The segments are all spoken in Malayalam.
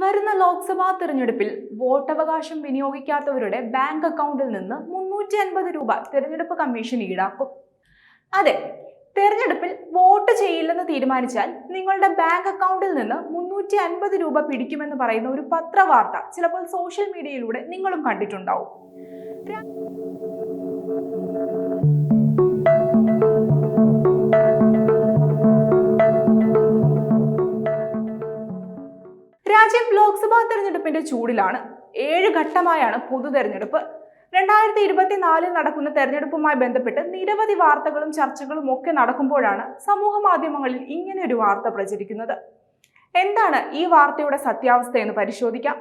വരുന്ന ലോക്സഭാ തെരഞ്ഞെടുപ്പിൽ വോട്ടവകാശം വിനിയോഗിക്കാത്തവരുടെ ബാങ്ക് അക്കൗണ്ടിൽ നിന്ന് മുന്നൂറ്റി അൻപത് രൂപ തെരഞ്ഞെടുപ്പ് കമ്മീഷൻ ഈടാക്കും. അതെ തെരഞ്ഞെടുപ്പിൽ വോട്ട് ചെയ്യില്ലെന്ന് തീരുമാനിച്ചാൽ നിങ്ങളുടെ ബാങ്ക് അക്കൗണ്ടിൽ നിന്ന് മുന്നൂറ്റി അൻപത് രൂപ പിടിക്കുമെന്ന് പറയുന്ന ഒരു പത്രവാർത്ത ചിലപ്പോൾ സോഷ്യൽ മീഡിയയിലൂടെ നിങ്ങളും കണ്ടിട്ടുണ്ടാവും. തെരഞ്ഞെടുപ്പിന്റെ ചൂടിലാണ്. ഏഴ് ഘട്ടമായാണ് പൊതു തെരഞ്ഞെടുപ്പ്. രണ്ടായിരത്തി ഇരുപത്തിനാലിൽ നടക്കുന്ന തെരഞ്ഞെടുപ്പുമായി ബന്ധപ്പെട്ട് നിരവധി വാർത്തകളും ചർച്ചകളും ഒക്കെ നടക്കുമ്പോഴാണ് സമൂഹ മാധ്യമങ്ങളിൽ ഇങ്ങനെ ഒരു വാർത്ത പ്രചരിക്കുന്നത്. എന്താണ് ഈ വാർത്തയുടെ സത്യാവസ്ഥ എന്ന് പരിശോധിക്കാം.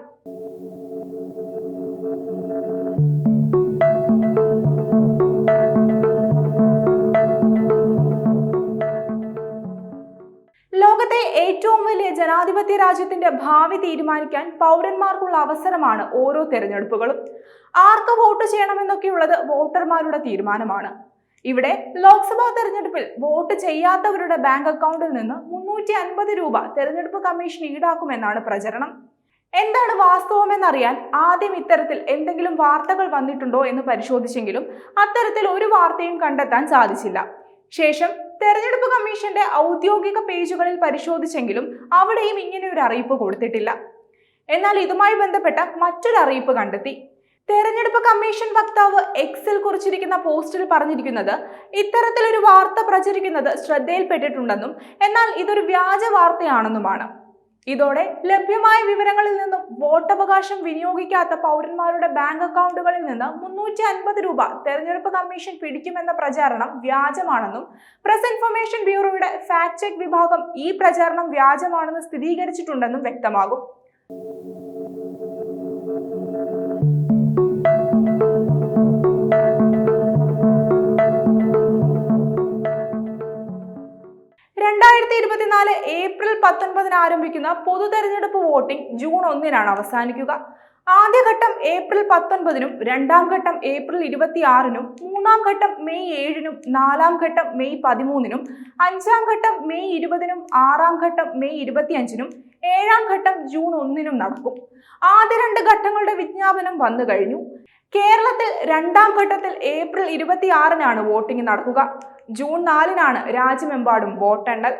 ലോകത്തെ ഏറ്റവും വലിയ ജനാധിപത്യ രാജ്യത്തിന്റെ ഭാവി തീരുമാനിക്കാൻ പൗരന്മാർക്കുള്ള അവസരമാണ് ഓരോ തെരഞ്ഞെടുപ്പുകളും. ആർക്ക് വോട്ട് ചെയ്യണമെന്നൊക്കെയുള്ളത് വോട്ടർമാരുടെ തീരുമാനമാണ്. ഇവിടെ ലോക്സഭാ തെരഞ്ഞെടുപ്പിൽ വോട്ട് ചെയ്യാത്തവരുടെ ബാങ്ക് അക്കൗണ്ടിൽ നിന്ന് മുന്നൂറ്റി അൻപത് രൂപ തെരഞ്ഞെടുപ്പ് കമ്മീഷൻ ഈടാക്കുമെന്നാണ് പ്രചരണം. എന്താണ് വാസ്തവമെന്നറിയാൻ ആദ്യം ഇത്തരത്തിൽ എന്തെങ്കിലും വാർത്തകൾ വന്നിട്ടുണ്ടോ എന്ന് പരിശോധിച്ചെങ്കിലും അത്തരത്തിൽ ഒരു വാർത്തയും കണ്ടെത്താൻ സാധിച്ചില്ല. ശേഷം തെരഞ്ഞെടുപ്പ് കമ്മീഷന്റെ ഔദ്യോഗിക പേജുകളിൽ പരിശോധിച്ചെങ്കിലും അവിടെയും ഇങ്ങനെ ഒരു അറിയിപ്പ് കൊടുത്തിട്ടില്ല. എന്നാൽ ഇതുമായി ബന്ധപ്പെട്ട മറ്റൊരു അറിയിപ്പ് കണ്ടെത്തി. തെരഞ്ഞെടുപ്പ് കമ്മീഷൻ വക്താവ് എക്സിൽ കുറിച്ചിരിക്കുന്ന പോസ്റ്റിൽ പറഞ്ഞിരിക്കുന്നത് ഇത്തരത്തിലൊരു വാർത്ത പ്രചരിക്കുന്നത് ശ്രദ്ധയിൽപ്പെട്ടിട്ടുണ്ടെന്നും എന്നാൽ ഇതൊരു വ്യാജ വാർത്തയാണെന്നുമാണ്. ഇതോടെ ലഭ്യമായ വിവരങ്ങളിൽ നിന്നും വോട്ടവകാശം വിനിയോഗിക്കാത്ത പൗരന്മാരുടെ ബാങ്ക് അക്കൗണ്ടുകളിൽ നിന്ന് മുന്നൂറ്റി അൻപത് രൂപ തെരഞ്ഞെടുപ്പ് കമ്മീഷൻ പിടിക്കുമെന്ന പ്രചാരണം വ്യാജമാണെന്നും പ്രസ് ഇൻഫർമേഷൻ ബ്യൂറോയുടെ ഫാക്ട് ചെക്ക് വിഭാഗം ഈ പ്രചാരണം വ്യാജമാണെന്ന് സ്ഥിരീകരിച്ചിട്ടുണ്ടെന്നും വ്യക്തമാകും. ഇരുപത്തിനാല് ഏപ്രിൽ പത്തൊൻപതിന് ആരംഭിക്കുന്ന പൊതു തെരഞ്ഞെടുപ്പ് വോട്ടിംഗ് ജൂൺ ഒന്നിനാണ് അവസാനിക്കുക. ആദ്യഘട്ടം ഏപ്രിൽ പത്തൊൻപതിനും രണ്ടാം ഘട്ടം ഏപ്രിൽ ഇരുപത്തിയാറിനും മൂന്നാം ഘട്ടം മെയ് ഏഴിനും നാലാം ഘട്ടം മെയ് പതിമൂന്നിനും അഞ്ചാം ഘട്ടം മെയ് ഇരുപതിനും ആറാം ഘട്ടം മെയ് ഇരുപത്തിയഞ്ചിനും ഏഴാം ഘട്ടം ജൂൺ ഒന്നിനും നടക്കും. ആദ്യ രണ്ട് ഘട്ടങ്ങളുടെ വിജ്ഞാപനം വന്നു കഴിഞ്ഞു. കേരളത്തിൽ രണ്ടാം ഘട്ടത്തിൽ ഏപ്രിൽ ഇരുപത്തിയാറിനാണ് വോട്ടിംഗ് നടക്കുക. ജൂൺ നാലിനാണ് രാജ്യമെമ്പാടും വോട്ടെണ്ണൽ.